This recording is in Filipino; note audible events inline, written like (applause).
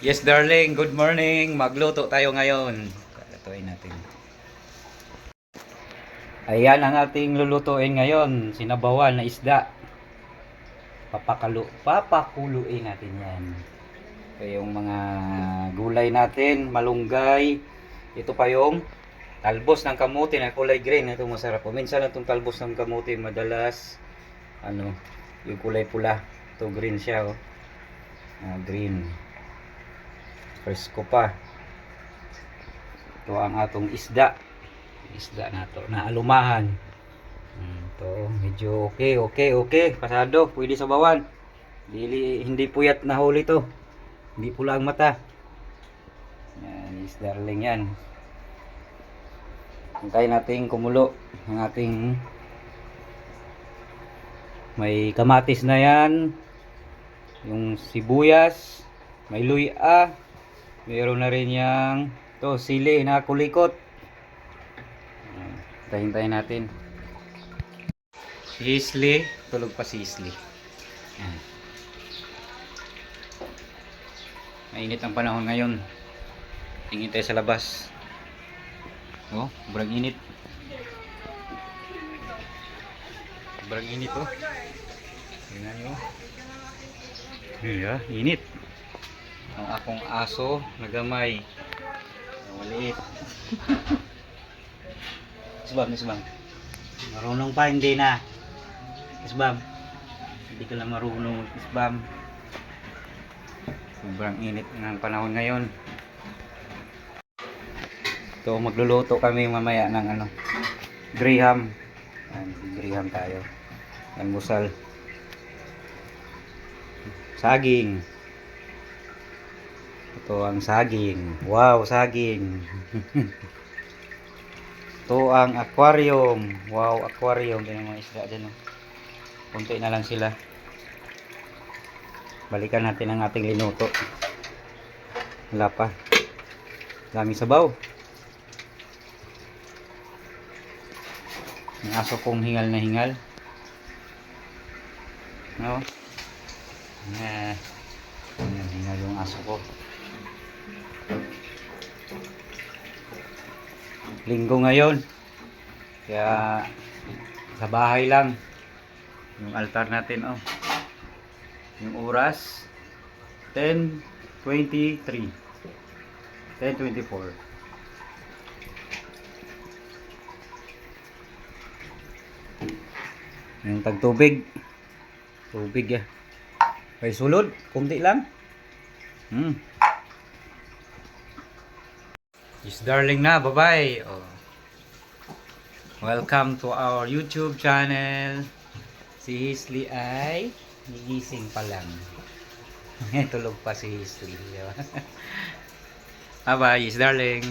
Yes, darling. Good morning. Magluto tayo ngayon. Lutuin natin. Ayan ang ating lulutuin ngayon. Sinabawan na isda. Papakalu papakuluin natin yan. Ito yung mga gulay natin. Malunggay. Ito pa yung talbos ng kamuti na kulay green. Ito masarap. po. Minsan itong talbos ng kamuti madalas ano, yung kulay pula. Ito green siya. Oh. Ah, green. Presko pa. Ito ang atong isda. Isda na to na alumahan. Hmm, medyo okay, okay, okay. Pasado, pwede sa bawan. Dili, hindi puyat na huli to. Hindi pula ang mata. Yan, is darling yan. Hintayin natin kumulo ang ating may kamatis na yan. Yung sibuyas, may luya, Meron na rin yung to sili na kulikot. Tahin-tahin natin. Si Isli, tulog pa si Isli. Mainit ang panahon ngayon. Tingin tayo sa labas. Oh, sobrang init. Sobrang init oh. Tingnan nyo. Yeah, init ang akong aso na gamay. Na maliit. (laughs) Isbam isbam marunong pa hindi na. Isbam hindi ka lang marunong isbam sobrang init ng panahon ngayon. Ito magluluto kami mamaya ng ano graham. Graham tayo. Ang musal saging ito ang saging. Wow, saging. (laughs) Ito ang aquarium. Wow, aquarium. Tingnan mga isda dyan. Oh. Kunti na lang sila. Balikan natin ang ating linuto. Wala pa. Dami sabaw. Ang aso kong hingal na hingal. No? Yeah. Ayan, hingal yung aso ko. Linggo ngayon. Kaya sa bahay lang. Yung altar natin oh. Yung oras 10.23 10.24 yung tagtubig. Tubig ya may sulod kunti lang. Hmm Yes, darling na. Bye-bye. Oh. Welcome to our YouTube channel. Si Hisley ay gigising pa lang. (laughs) Tulog pa si Hisley. (laughs) Bye-bye, yes, darling.